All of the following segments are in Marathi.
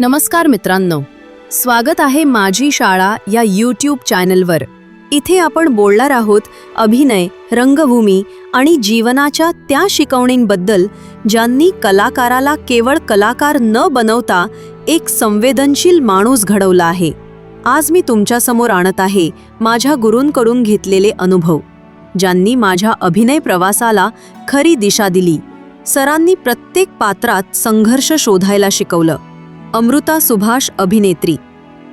नमस्कार मित्रांनो. स्वागत आहे माझी शाळा या यूट्यूब चॅनलवर इथे आपण बोलणार आहोत अभिनय रंगभूमी आणि जीवनाच्या त्या शिकवणींबद्दल ज्यांनी कलाकाराला केवळ कलाकार न बनवता एक संवेदनशील माणूस घडवला आहे. आज मी तुमच्यासमोर आणत आहे माझ्या गुरूंकडून घेतलेले अनुभव. ज्यांनी माझ्या अभिनय प्रवासाला खरी दिशा दिली. सरांनी प्रत्येक पात्रात संघर्ष शोधायला शिकवलं. अमृता सुभाष अभिनेत्री.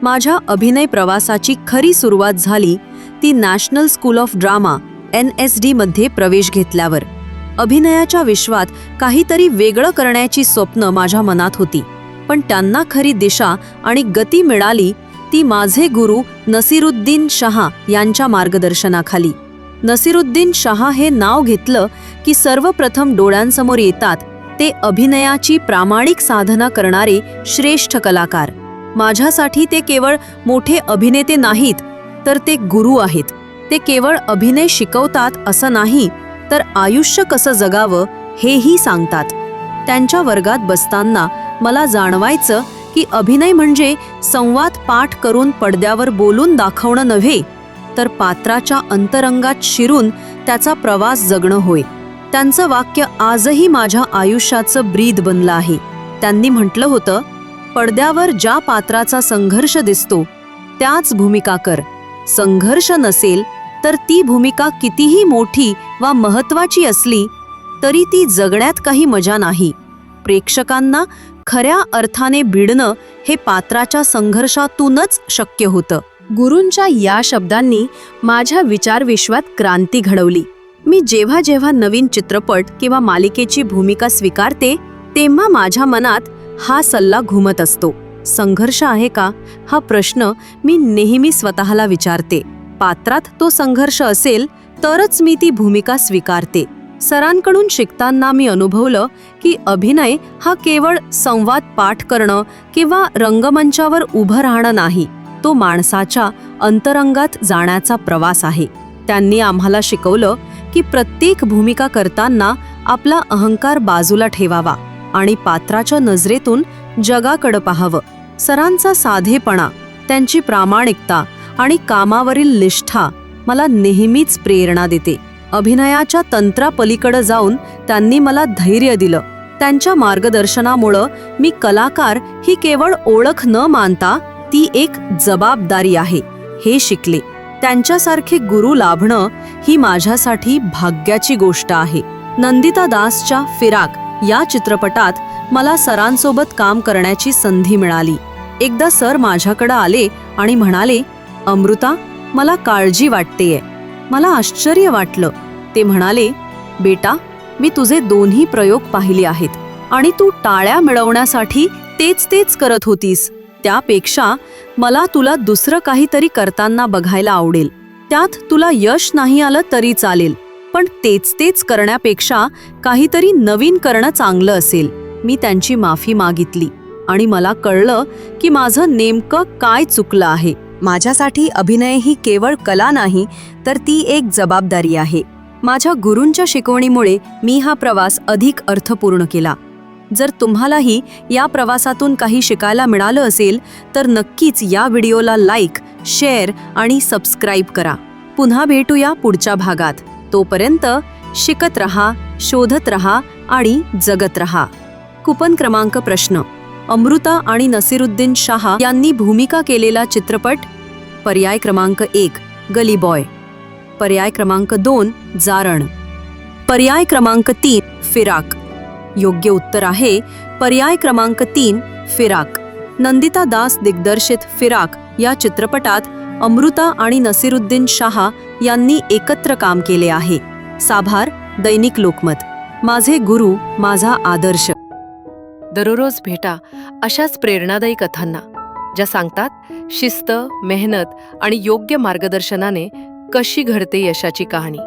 माझ्या अभिनय प्रवासाची खरी सुरुवात झाली ती national school of drama N S डीमध्ये प्रवेश घेतल्यावर. अभिनयाच्या विश्वात काहीतरी वेगळं करण्याची स्वप्न माझ्या मनात होती. पण त्यांना खरी दिशा आणि गती मिळाली ती माझे गुरु नसीरुद्दीन शहा यांच्या मार्गदर्शनाखाली. नसीरुद्दीन शहा हे नाव घेतलं की सर्वप्रथम डोळ्यांसमोर येतात ते अभिनयाची प्रामाणिक साधना करणारे श्रेष्ठ कलाकार. माझ्यासाठी ते केवळ मोठे अभिनेते नाहीत तर ते गुरु आहेत. ते केवळ अभिनय शिकवतात असं नाही तर आयुष्य कसं जगावं हेही सांगतात. त्यांच्या वर्गात बसताना मला जाणवायचं की अभिनय म्हणजे संवाद पाठ करून पडद्यावर बोलून दाखवणं नव्हे तर पात्राच्या अंतरंगात शिरून त्याचा प्रवास जगणं होय. त्यांचं वाक्य आजही माझ्या आयुष्याचं ब्रीद बनलं आहे. त्यांनी म्हटलं होतं पडद्यावर ज्या पात्राचा संघर्ष दिसतो त्याच भूमिका कर. संघर्ष नसेल तर ती भूमिका कितीही मोठी वा महत्वाची असली तरी ती जगण्यात काही मजा नाही. प्रेक्षकांना खऱ्या अर्थाने भिडणं हे पात्राच्या संघर्षातूनच शक्य होतं. गुरूंच्या या शब्दांनी माझ्या विचारविश्वात क्रांती घडवली. मी जेव्हा जेव्हा नवीन चित्रपट किंवा मालिकेची भूमिका स्वीकारते तेव्हा माझ्या मनात हा सल्ला घुमत असतो. संघर्ष आहे का? हा प्रश्न मी नेहमी स्वतःला विचारते. पात्रात तो संघर्ष असेल तरच मी ती भूमिका स्वीकारते. सरांकडून शिकताना मी अनुभवलं की अभिनय हा केवळ संवाद पाठ करणं किंवा रंगमंचावर उभं राहणं नाही. तो माणसाच्या अंतरंगात जाण्याचा प्रवास आहे. त्यांनी आम्हाला शिकवलं की प्रत्येक भूमिका करताना आपला अहंकार बाजूला ठेवावा आणि पात्राच्या नजरेतून जगाकडं पाहावं. सरांचा साधेपणा त्यांची प्रामाणिकता आणि कामावरील निष्ठा मला नेहमीच प्रेरणा देते. अभिनयाच्या तंत्रापलीकडं जाऊन त्यांनी मला धैर्य दिलं. त्यांच्या मार्गदर्शनामुळं मी कलाकार ही केवळ ओळख न मानता ती एक जबाबदारी आहे हे शिकले. त्यांच्यासारखे गुरु लाभणं ही माझ्यासाठी भाग्याची गोष्ट आहे. नंदिता दासच्या फिराक या चित्रपटात मला सरांसोबत काम करण्याची संधी मिळाली. एकदा सर माझ्याकडे आले आणि म्हणाले अमृता मला काळजी वाटतेय. मला आश्चर्य वाटलं. ते म्हणाले बेटा मी तुझे दोन्ही प्रयोग पाहिले आहेत आणि तू टाळ्या मिळवण्यासाठी तेच तेच करत होतीस. त्यापेक्षा मला तुला दुसरं काहीतरी करताना बघायला आवडेल. त्यात तुला यश नाही आलं तरी चालेल पण तेच तेच करण्यापेक्षा काहीतरी नवीन करणं चांगलं असेल. मी त्यांची माफी मागितली आणि मला कळलं की माझं नेमकं काय चुकलं आहे. माझ्यासाठी अभिनय ही केवळ कला नाही तर ती एक जबाबदारी आहे. माझ्या गुरूंच्या शिकवणीमुळे मी हा प्रवास अधिक अर्थपूर्ण केला. जर तुम्हालाही या प्रवासातून काही शिकायला मिळालं असेल तर नक्कीच या व्हिडिओला लाईक शेअर आणि सबस्क्राईब करा. पुन्हा भेटूया पुढच्या भागात. तोपर्यंत शिकत रहा शोधत रहा आणि जगत रहा. कुपन क्रमांक प्रश्न. अमृता आणि नसीरुद्दीन शाह यांनी भूमिका केलेला चित्रपट पर्याय क्रमांक एक गली बॉय. पर्याय क्रमांक दोन जारण. पर्याय क्रमांक तीन फिराक. योग्य उत्तर आहे पर्याय क्रमांक तीन फिराक. नंदिता दास दिग्दर्शित फिराक या चित्रपटात अमृता आणि नसीरुद्दीन शहा यांनी एकत्र काम केले आहे. साभार दैनिक लोकमत. माझे गुरु माझा आदर्श. दररोज भेटा अशाच प्रेरणादायी कथांना ज्या सांगतात शिस्त मेहनत आणि योग्य मार्गदर्शनाने कशी घडते यशाची कहाणी.